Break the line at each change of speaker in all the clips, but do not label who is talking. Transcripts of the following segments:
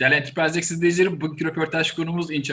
Değerli Enterprise izleyicileri, bugünkü röportaj konumuz Inch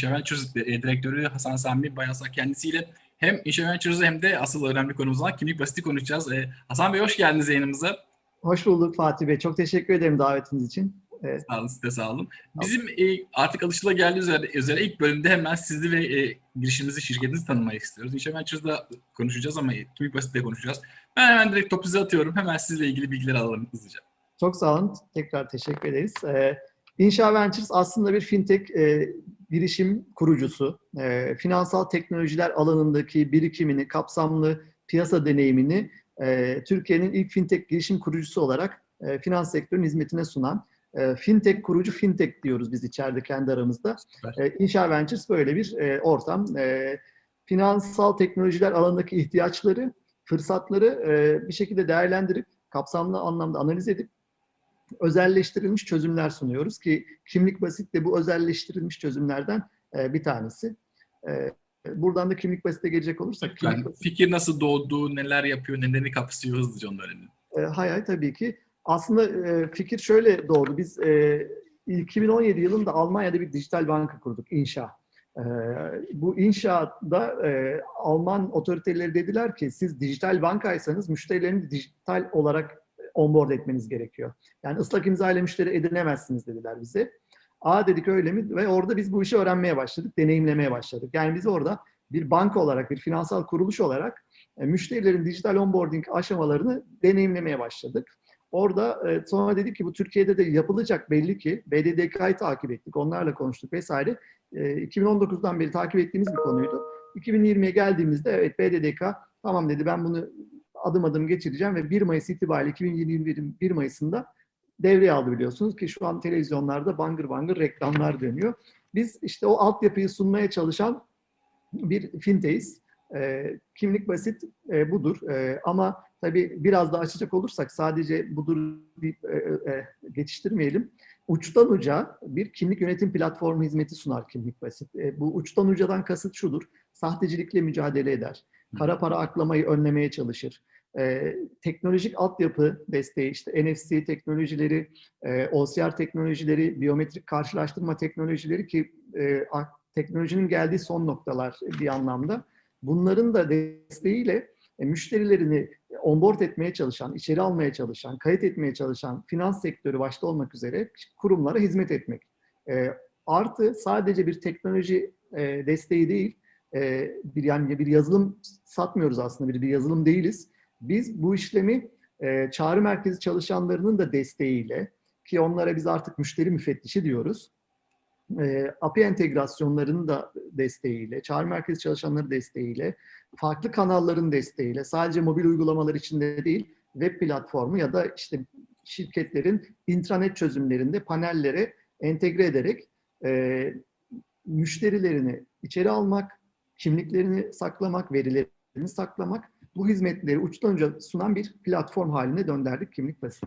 Ventures e, Direktörü Hasan Sami Bayasa kendisiyle hem Inch Ventures'ı hem de asıl önemli konumuz olan kimlik basiti konuşacağız. E, Hasan Bey hoş geldiniz yayınımıza.
Hoş bulduk Fatih Bey. Çok teşekkür ederim davetiniz için. Evet.
Sağ olun, siz de sağ olun. Bizim e, artık alışılageldiği üzere, üzere ilk bölümde hemen sizi ve e, girişimizi, şirketinizi tanımayı istiyoruz. Inch Ventures'da konuşacağız ama kimlik basit'te konuşacağız. Ben hemen direkt topu size atıyorum. Hemen sizle ilgili bilgiler alalım hızlıca.
Çok sağ olun. Tekrar teşekkür ederiz. Ee, Inşa Ventures aslında bir fintech e, girişim kurucusu. E, finansal teknolojiler alanındaki birikimini, kapsamlı piyasa deneyimini e, Türkiye'nin ilk fintech girişim kurucusu olarak e, finans sektörünün hizmetine sunan e, fintech kurucu fintech diyoruz biz içeride kendi aramızda. E, Inşa Ventures böyle bir e, ortam. E, finansal teknolojiler alanındaki ihtiyaçları, fırsatları e, bir şekilde değerlendirip kapsamlı anlamda analiz edip özelleştirilmiş çözümler sunuyoruz ki kimlik basit de bu özelleştirilmiş çözümlerden e, bir tanesi. E, buradan da kimlik basite gelecek olursak kimlik
Yani
basit,
fikir nasıl doğdu, neler yapıyor, nelerini kapsıyor hızlıca onu öğrenelim.
e, hay hay tabii ki. Aslında e, fikir şöyle doğdu. Biz e, 2017 yılında Almanya'da bir dijital banka kurduk, İnşa. E, bu İnşaat'da e, Alman otoriteleri dediler ki siz dijital bankaysanız müşterilerini dijital olarak onboard etmeniz gerekiyor. Yani ıslak imza ile müşteri edinemezsiniz dediler bize. Aa dedik öyle mi? Ve orada biz bu işi öğrenmeye başladık, deneyimlemeye başladık. Yani biz orada bir banka olarak, bir finansal kuruluş olarak e, müşterilerin dijital onboarding aşamalarını deneyimlemeye başladık. Orada e, sonra dedik ki bu Türkiye'de de yapılacak belli ki BDDK'yı takip ettik, onlarla konuştuk vesaire. E, 2019'dan beri takip ettiğimiz bir konuydu. 2020'ye geldiğimizde evet BDDK tamam dedi ben bunu adım adım geçireceğim ve 1 Mayıs itibariyle 2021'in 1 Mayıs'ında devreye aldı biliyorsunuz ki şu an televizyonlarda bangır bangır reklamlar dönüyor. Biz işte o altyapıyı sunmaya çalışan bir finteyiz. E, kimlik basit e, budur. E, ama tabii biraz da açacak olursak sadece budur deyip e, e, geçiştirmeyelim. Uçtan uca bir kimlik yönetim platformu hizmeti sunar kimlik basit. E, bu uçtan ucadan kasıt şudur. Sahtecilikle mücadele eder. Kara para aklamayı önlemeye çalışır. Ee, teknolojik altyapı desteği, işte NFC teknolojileri, e, OCR teknolojileri, biyometrik karşılaştırma teknolojileri ki e, teknolojinin geldiği son noktalar bir anlamda. Bunların da desteğiyle e, müşterilerini onboard etmeye çalışan, içeri almaya çalışan, kayıt etmeye çalışan finans sektörü başta olmak üzere kurumlara hizmet etmek. E, artı sadece bir teknoloji e, desteği değil, e, bir yani bir yazılım satmıyoruz aslında, bir, bir yazılım değiliz. Biz bu işlemi e, çağrı merkezi çalışanlarının da desteğiyle ki onlara biz artık müşteri müfettişi diyoruz. E, API entegrasyonlarının da desteğiyle, çağrı merkezi çalışanları desteğiyle, farklı kanalların desteğiyle, sadece mobil uygulamalar içinde değil, web platformu ya da işte şirketlerin intranet çözümlerinde panellere entegre ederek e, müşterilerini içeri almak, kimliklerini saklamak, verilerini saklamak, bu hizmetleri uçtan uca sunan bir platform haline döndürdük kimlik basit.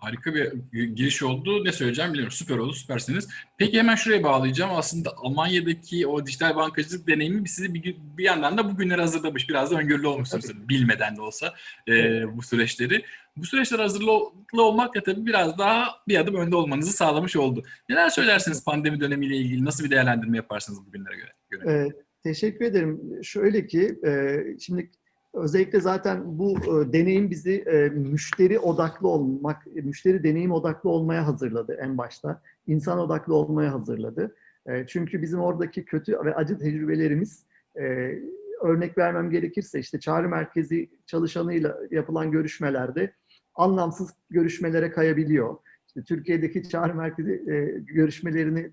Harika bir giriş oldu. Ne söyleyeceğim bilmiyorum. Süper oldu, süpersiniz. Peki hemen şuraya bağlayacağım. Aslında Almanya'daki o dijital bankacılık deneyimi sizi bir, bir yandan da bugünlere hazırlamış. Biraz da öngörülü olmuşsunuz. Bilmeden de olsa e, bu süreçleri. Bu süreçler hazırlıklı olmak da tabii biraz daha bir adım önde olmanızı sağlamış oldu. Neler söylersiniz pandemi dönemiyle ilgili? Nasıl bir değerlendirme yaparsınız bugünlere göre? göre?
Ee, teşekkür ederim. Şöyle ki, e, şimdi özellikle zaten bu e, deneyim bizi e, müşteri odaklı olmak, müşteri deneyim odaklı olmaya hazırladı en başta. İnsan odaklı olmaya hazırladı. E, çünkü bizim oradaki kötü ve acı tecrübelerimiz, e, örnek vermem gerekirse işte çağrı merkezi çalışanıyla yapılan görüşmelerde anlamsız görüşmelere kayabiliyor. İşte Türkiye'deki çağrı merkezi e, görüşmelerini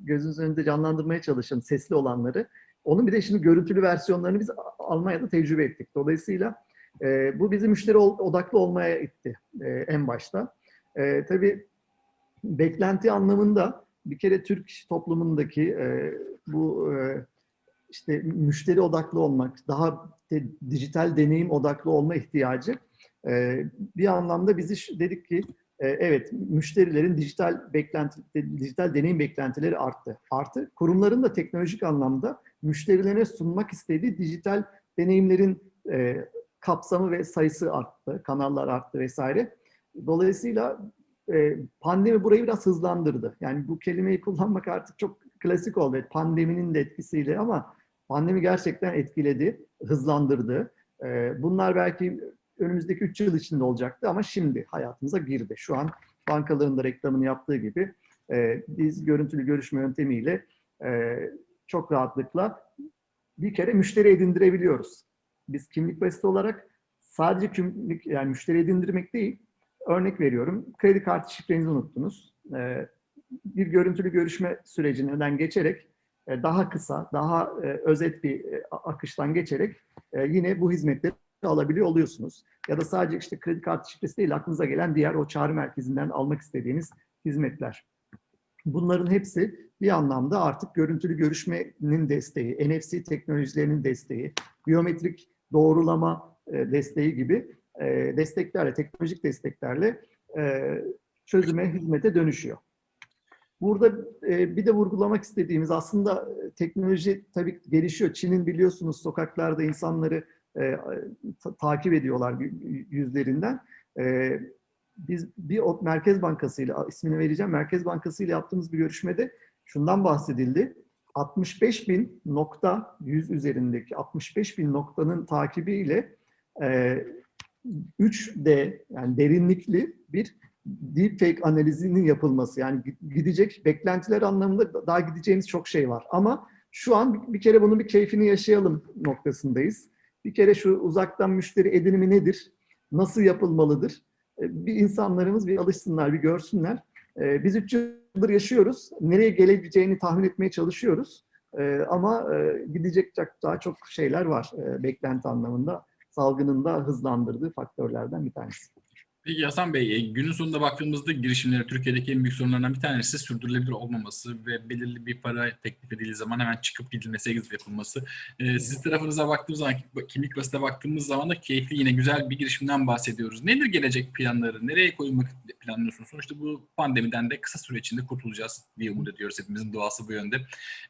gözünüz önünde canlandırmaya çalışın, sesli olanları. Onun bir de şimdi görüntülü versiyonlarını biz Almanya'da tecrübe ettik. Dolayısıyla e, bu bizi müşteri odaklı olmaya itti e, en başta. E, tabii beklenti anlamında bir kere Türk toplumundaki e, bu e, işte müşteri odaklı olmak, daha de, dijital deneyim odaklı olma ihtiyacı e, bir anlamda bizi dedik ki evet müşterilerin dijital beklenti, dijital deneyim beklentileri arttı. Artı kurumların da teknolojik anlamda müşterilerine sunmak istediği dijital deneyimlerin e, kapsamı ve sayısı arttı, kanallar arttı vesaire. Dolayısıyla e, pandemi burayı biraz hızlandırdı. Yani bu kelimeyi kullanmak artık çok klasik oldu. Pandeminin de etkisiyle ama pandemi gerçekten etkiledi, hızlandırdı. E, bunlar belki önümüzdeki 3 yıl içinde olacaktı ama şimdi hayatımıza girdi. Şu an bankaların da reklamını yaptığı gibi e, biz görüntülü görüşme yöntemiyle e, çok rahatlıkla bir kere müşteri edindirebiliyoruz. Biz kimlik basit olarak sadece kimlik yani müşteri edindirmek değil, örnek veriyorum kredi kartı şifrenizi unuttunuz. E, bir görüntülü görüşme sürecinden geçerek e, daha kısa, daha e, özet bir e, akıştan geçerek yine bu hizmetleri alabiliyor oluyorsunuz. Ya da sadece işte kredi kartı şifresi değil aklınıza gelen diğer o çağrı merkezinden almak istediğiniz hizmetler. Bunların hepsi bir anlamda artık görüntülü görüşmenin desteği, NFC teknolojilerinin desteği, biyometrik doğrulama e, desteği gibi e, desteklerle, teknolojik desteklerle e, çözüme, hizmete dönüşüyor. Burada bir de vurgulamak istediğimiz aslında teknoloji tabii gelişiyor. Çin'in biliyorsunuz sokaklarda insanları e, ta- takip ediyorlar yüzlerinden. E, biz bir Merkez Bankası ile ismini vereceğim. Merkez Bankası ile yaptığımız bir görüşmede şundan bahsedildi. 65 bin nokta yüz üzerindeki 65 bin noktanın takibiyle e, 3D yani derinlikli bir deepfake analizinin yapılması. Yani gidecek beklentiler anlamında daha gideceğimiz çok şey var. Ama şu an bir kere bunun bir keyfini yaşayalım noktasındayız. Bir kere şu uzaktan müşteri edinimi nedir? Nasıl yapılmalıdır? E, Bir insanlarımız bir alışsınlar, bir görsünler. E, Biz üç yıldır yaşıyoruz. Nereye gelebileceğini tahmin etmeye çalışıyoruz. E, Ama gidecek daha çok şeyler var beklenti anlamında. Salgının da hızlandırdığı faktörlerden bir tanesi.
Peki Hasan Bey, e, günün sonunda baktığımızda girişimlerin Türkiye'deki en büyük sorunlarından bir tanesi sürdürülebilir olmaması ve belirli bir para teklif edildiği zaman hemen çıkıp gidilmesi, exit yapılması. E, siz tarafınıza baktığımız zaman, kimlik basite baktığımız zaman da keyifli yine güzel bir girişimden bahsediyoruz. Nedir gelecek planları? Nereye koymak planlıyorsunuz? Sonuçta bu pandemiden de kısa süre içinde kurtulacağız diye umut ediyoruz. Hepimizin duası bu yönde.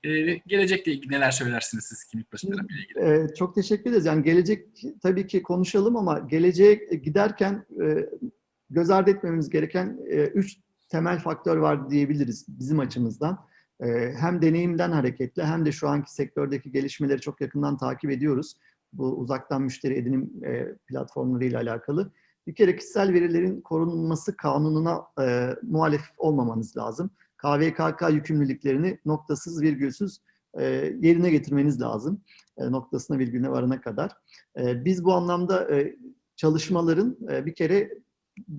E, gelecekle ilgili neler söylersiniz siz kimlik basite terapiyle ilgili?
Ee, çok teşekkür ederiz. Yani gelecek tabii ki konuşalım ama geleceğe giderken e, göz ardı etmemiz gereken e, üç temel faktör var diyebiliriz bizim açımızdan. E, hem deneyimden hareketle hem de şu anki sektördeki gelişmeleri çok yakından takip ediyoruz. Bu uzaktan müşteri edinim e, platformlarıyla alakalı. Bir kere kişisel verilerin korunması kanununa e, muhalif olmamanız lazım. KVKK yükümlülüklerini noktasız, virgülsüz e, yerine getirmeniz lazım e, noktasına virgülüne varana kadar. E, Biz bu anlamda e, çalışmaların e, bir kere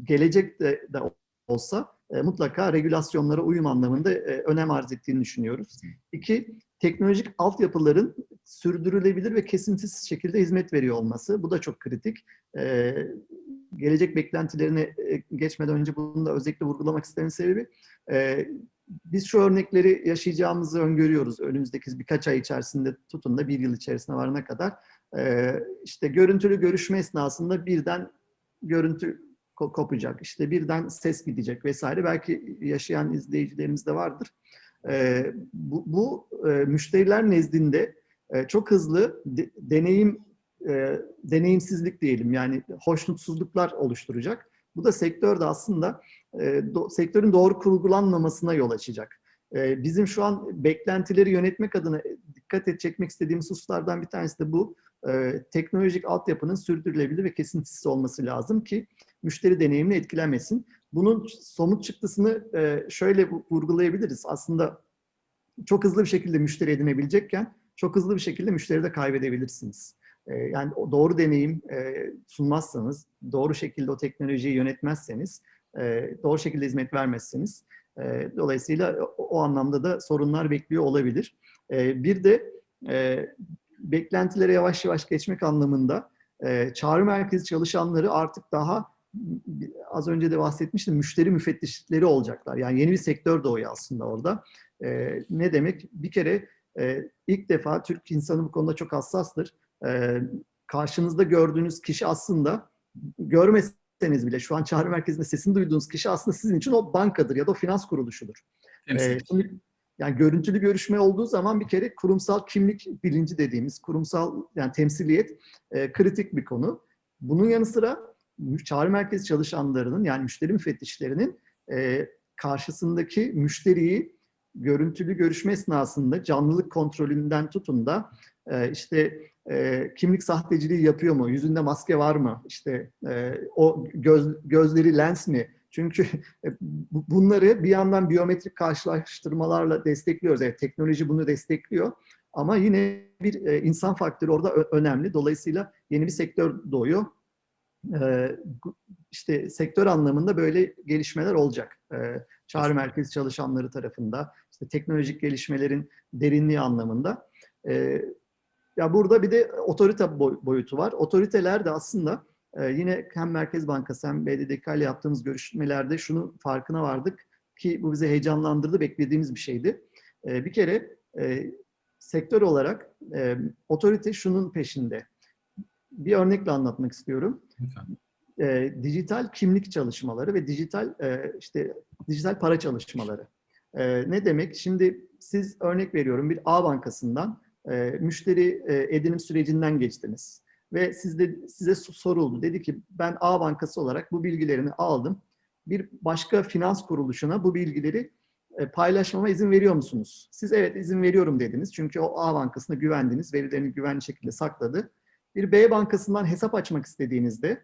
gelecekte de olsa e, mutlaka regülasyonlara uyum anlamında e, önem arz ettiğini düşünüyoruz. İki, teknolojik altyapıların sürdürülebilir ve kesintisiz şekilde hizmet veriyor olması. Bu da çok kritik. E, Gelecek beklentilerine e, geçmeden önce bunu da özellikle vurgulamak istememin sebebi e, biz şu örnekleri yaşayacağımızı öngörüyoruz. Önümüzdeki birkaç ay içerisinde tutun da bir yıl içerisine varana kadar. Ee, işte görüntülü görüşme esnasında birden görüntü kopacak. İşte birden ses gidecek vesaire. Belki yaşayan izleyicilerimiz de vardır. Ee, bu bu e, müşteriler nezdinde e, çok hızlı de- deneyim e, deneyimsizlik diyelim yani hoşnutsuzluklar oluşturacak. Bu da sektörde aslında sektörün doğru kurgulanmamasına yol açacak. Bizim şu an beklentileri yönetmek adına dikkat et istediğimiz hususlardan bir tanesi de bu. E, teknolojik altyapının sürdürülebilir ve kesintisiz olması lazım ki müşteri deneyimini etkilemesin. Bunun somut çıktısını e, şöyle vu- vurgulayabiliriz. Aslında çok hızlı bir şekilde müşteri edinebilecekken çok hızlı bir şekilde müşteri de kaybedebilirsiniz. E, yani doğru deneyim e, sunmazsanız, doğru şekilde o teknolojiyi yönetmezseniz e, doğru şekilde hizmet vermezseniz e, dolayısıyla o, o anlamda da sorunlar bekliyor olabilir. E, bir de e, beklentilere yavaş yavaş geçmek anlamında e, çağrı merkezi çalışanları artık daha az önce de bahsetmiştim müşteri müfettişleri olacaklar. Yani yeni bir sektör doğuyor aslında orada. E, ne demek? Bir kere e, ilk defa Türk insanı bu konuda çok hassastır. E, karşınızda gördüğünüz kişi aslında görmeseniz bile şu an çağrı merkezinde sesini duyduğunuz kişi aslında sizin için o bankadır ya da o finans kuruluşudur. Ee, şimdi yani görüntülü görüşme olduğu zaman bir kere kurumsal kimlik bilinci dediğimiz kurumsal yani temsiliyet e, kritik bir konu. Bunun yanı sıra çağrı merkezi çalışanlarının yani müşteri müfettişlerinin e, karşısındaki müşteriyi görüntülü görüşme esnasında canlılık kontrolünden tutun da e, işte e, kimlik sahteciliği yapıyor mu, yüzünde maske var mı, işte e, o göz, gözleri lens mi? Çünkü e, bu- bunları bir yandan biyometrik karşılaştırmalarla destekliyoruz. Evet, teknoloji bunu destekliyor. Ama yine bir e, insan faktörü orada önemli. Dolayısıyla yeni bir sektör doğuyor. E, işte sektör anlamında böyle gelişmeler olacak. Çağrı merkezi çalışanları tarafında, işte teknolojik gelişmelerin derinliği anlamında. Ya burada bir de otorite boy- boyutu var. Otoriteler de aslında e, yine hem Merkez Bankası hem BDDK ile yaptığımız görüşmelerde şunu farkına vardık ki bu bizi heyecanlandırdı, beklediğimiz bir şeydi. E, bir kere e, sektör olarak e, otorite şunun peşinde. Bir örnekle anlatmak istiyorum.
Lütfen.
E, dijital kimlik çalışmaları ve dijital e, işte dijital para çalışmaları. E, ne demek? Şimdi siz örnek veriyorum bir A bankasından e, müşteri e, edinim sürecinden geçtiniz ve sizde size so- soruldu. Dedi ki ben A bankası olarak bu bilgilerini aldım. Bir başka finans kuruluşuna bu bilgileri e, paylaşmama izin veriyor musunuz? Siz evet izin veriyorum dediniz. Çünkü o A bankasına güvendiniz. Verilerini güvenli şekilde sakladı. Bir B bankasından hesap açmak istediğinizde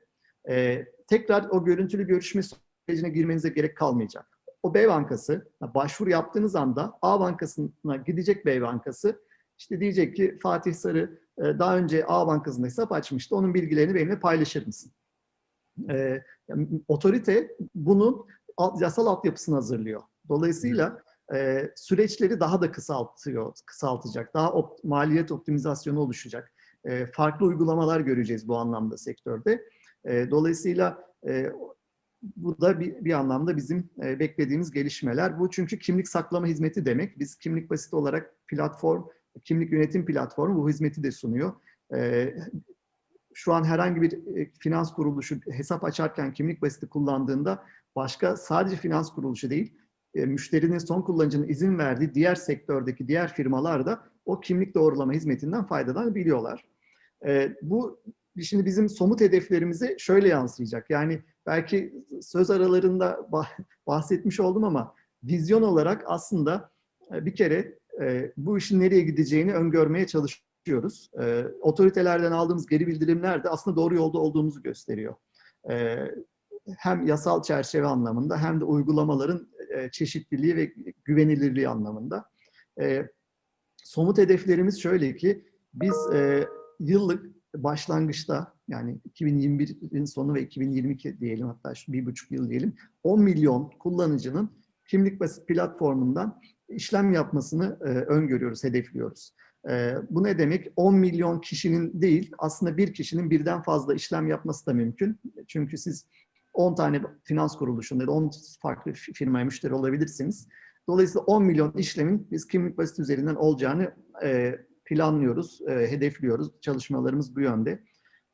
e, tekrar o görüntülü görüşme sürecine girmenize gerek kalmayacak. O B bankası başvuru yaptığınız anda A bankasına gidecek B bankası işte diyecek ki Fatih Sarı daha önce A bankasında hesap açmıştı. Onun bilgilerini benimle paylaşır mısın? E, otorite bunun yasal altyapısını hazırlıyor. Dolayısıyla e, süreçleri daha da kısaltıyor, kısaltacak. Daha op- maliyet optimizasyonu oluşacak. E, farklı uygulamalar göreceğiz bu anlamda sektörde. E, dolayısıyla e, bu da bir, bir anlamda bizim e, beklediğimiz gelişmeler. Bu çünkü kimlik saklama hizmeti demek. Biz kimlik basit olarak platform, kimlik yönetim platformu bu hizmeti de sunuyor. E, şu an herhangi bir e, finans kuruluşu hesap açarken kimlik basiti kullandığında başka sadece finans kuruluşu değil, e, müşterinin son kullanıcının izin verdiği diğer sektördeki diğer firmalar da o kimlik doğrulama hizmetinden faydalanabiliyorlar. E, bu şimdi bizim somut hedeflerimizi şöyle yansıyacak. Yani belki söz aralarında bah- bahsetmiş oldum ama vizyon olarak aslında e, bir kere e, bu işin nereye gideceğini öngörmeye çalışıyoruz. E, otoritelerden aldığımız geri bildirimler de aslında doğru yolda olduğumuzu gösteriyor. E, hem yasal çerçeve anlamında hem de uygulamaların e, çeşitliliği ve güvenilirliği anlamında. Somut hedeflerimiz şöyle ki biz e, yıllık başlangıçta yani 2021'in sonu ve 2022 diyelim hatta şu bir buçuk yıl diyelim 10 milyon kullanıcının kimlik basit platformundan işlem yapmasını e, öngörüyoruz, hedefliyoruz. E, bu ne demek? 10 milyon kişinin değil, aslında bir kişinin birden fazla işlem yapması da mümkün. Çünkü siz 10 tane finans kuruluşunda ya da 10 farklı fi- firmaya müşteri olabilirsiniz. Dolayısıyla 10 milyon işlemin biz kimlik basit üzerinden olacağını e, planlıyoruz, e, hedefliyoruz. Çalışmalarımız bu yönde.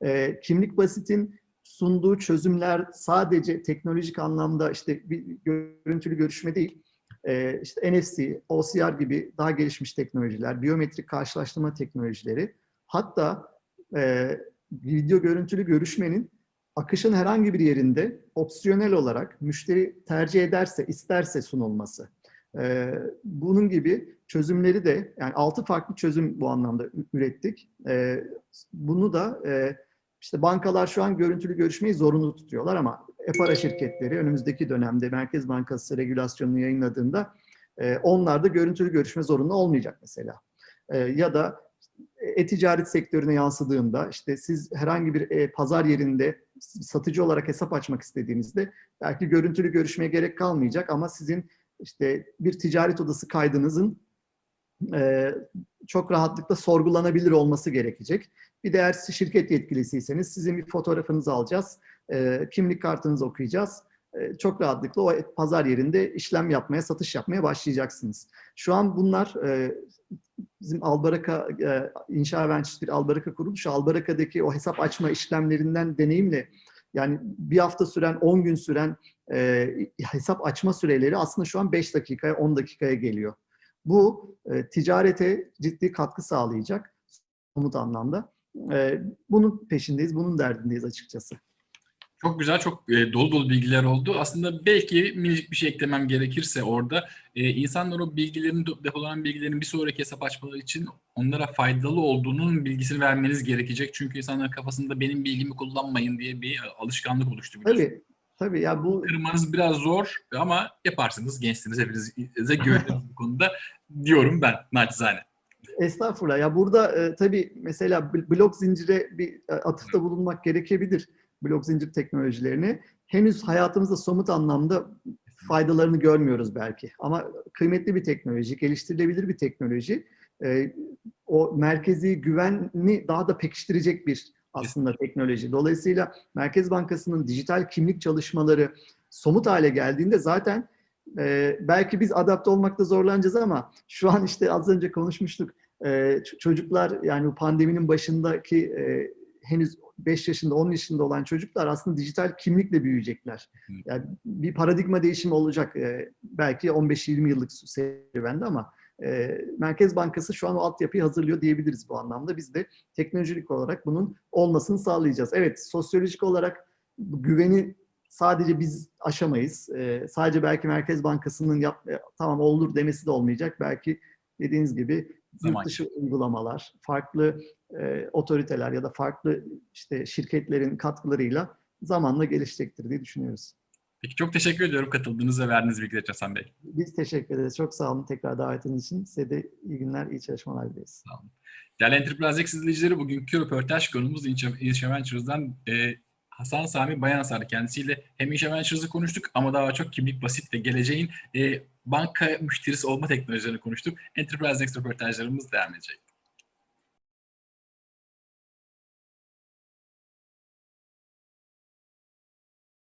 E, kimlik basitin sunduğu çözümler sadece teknolojik anlamda işte bir görüntülü görüşme değil, e, işte NFC, OCR gibi daha gelişmiş teknolojiler, biyometrik karşılaştırma teknolojileri, hatta e, video görüntülü görüşmenin akışın herhangi bir yerinde opsiyonel olarak müşteri tercih ederse, isterse sunulması. E, bunun gibi çözümleri de, yani altı farklı çözüm bu anlamda ürettik. E, bunu da e, işte bankalar şu an görüntülü görüşmeyi zorunlu tutuyorlar ama e-para şirketleri önümüzdeki dönemde Merkez Bankası regülasyonunu yayınladığında e, onlar görüntülü görüşme zorunlu olmayacak mesela. E, ya da e-ticaret sektörüne yansıdığında işte siz herhangi bir e, pazar yerinde satıcı olarak hesap açmak istediğinizde belki görüntülü görüşmeye gerek kalmayacak ama sizin işte bir ticaret odası kaydınızın e, çok rahatlıkla sorgulanabilir olması gerekecek. Bir de eğer siz şirket yetkilisiyseniz sizin bir fotoğrafınızı alacağız, e, kimlik kartınızı okuyacağız. E, çok rahatlıkla o pazar yerinde işlem yapmaya, satış yapmaya başlayacaksınız. Şu an bunlar e, bizim Albaraka e, İnşa Ventures bir Albaraka kuruluşu. Albaraka'daki o hesap açma işlemlerinden deneyimle yani bir hafta süren, 10 gün süren e, hesap açma süreleri aslında şu an 5 dakikaya, 10 dakikaya geliyor. Bu e, ticarete ciddi katkı sağlayacak somut anlamda. E, bunun peşindeyiz, bunun derdindeyiz açıkçası.
Çok güzel, çok e, dolu dolu bilgiler oldu. Aslında belki minicik bir şey eklemem gerekirse orada e, insanlar o bilgilerin, depolanan bilgilerin bir sonraki hesap açmaları için onlara faydalı olduğunun bilgisini vermeniz gerekecek. Çünkü insanların kafasında benim bilgimi kullanmayın diye bir alışkanlık oluştu. biliyorsunuz.
Tabii. Tabii ya bu
Kırmanız biraz zor ama yaparsınız. Gençsiniz, hepinize güveniyorum bu konuda diyorum ben naçizane.
Estağfurullah. Ya burada e, tabii mesela bl- blok zincire bir e, atıfta bulunmak gerekebilir. Blok zincir teknolojilerini. Henüz hayatımızda somut anlamda faydalarını görmüyoruz belki. Ama kıymetli bir teknoloji, geliştirilebilir bir teknoloji. E, o merkezi güvenli daha da pekiştirecek bir aslında teknoloji. Dolayısıyla Merkez Bankası'nın dijital kimlik çalışmaları somut hale geldiğinde zaten e, belki biz adapte olmakta zorlanacağız ama şu an işte az önce konuşmuştuk. E, çocuklar yani pandeminin başındaki e, henüz 5 yaşında 10 yaşında olan çocuklar aslında dijital kimlikle büyüyecekler. Yani bir paradigma değişimi olacak e, belki 15-20 yıllık serüvende ama e, Merkez Bankası şu an o altyapıyı hazırlıyor diyebiliriz bu anlamda. Biz de teknolojik olarak bunun olmasını sağlayacağız. Evet sosyolojik olarak güveni sadece biz aşamayız. E, sadece belki Merkez Bankası'nın yap, e, tamam olur demesi de olmayacak. Belki dediğiniz gibi yurt dışı uygulamalar, farklı e, otoriteler ya da farklı işte şirketlerin katkılarıyla zamanla gelişecektir diye düşünüyoruz.
Peki çok teşekkür ediyorum katıldığınız ve verdiğiniz bilgiler için Hasan Bey.
Biz teşekkür ederiz. Çok sağ olun tekrar davetiniz için. Size de iyi günler, iyi çalışmalar dileriz.
Değerli Enterprise izleyicileri bugünkü röportaj konumuz Inch Ventures'dan e, Hasan Sami Bayansar. Kendisiyle hem Ventures'ı konuştuk ama daha çok kimlik basit ve geleceğin e, banka müşterisi olma teknolojilerini konuştuk. Enterprise X röportajlarımız devam edecek.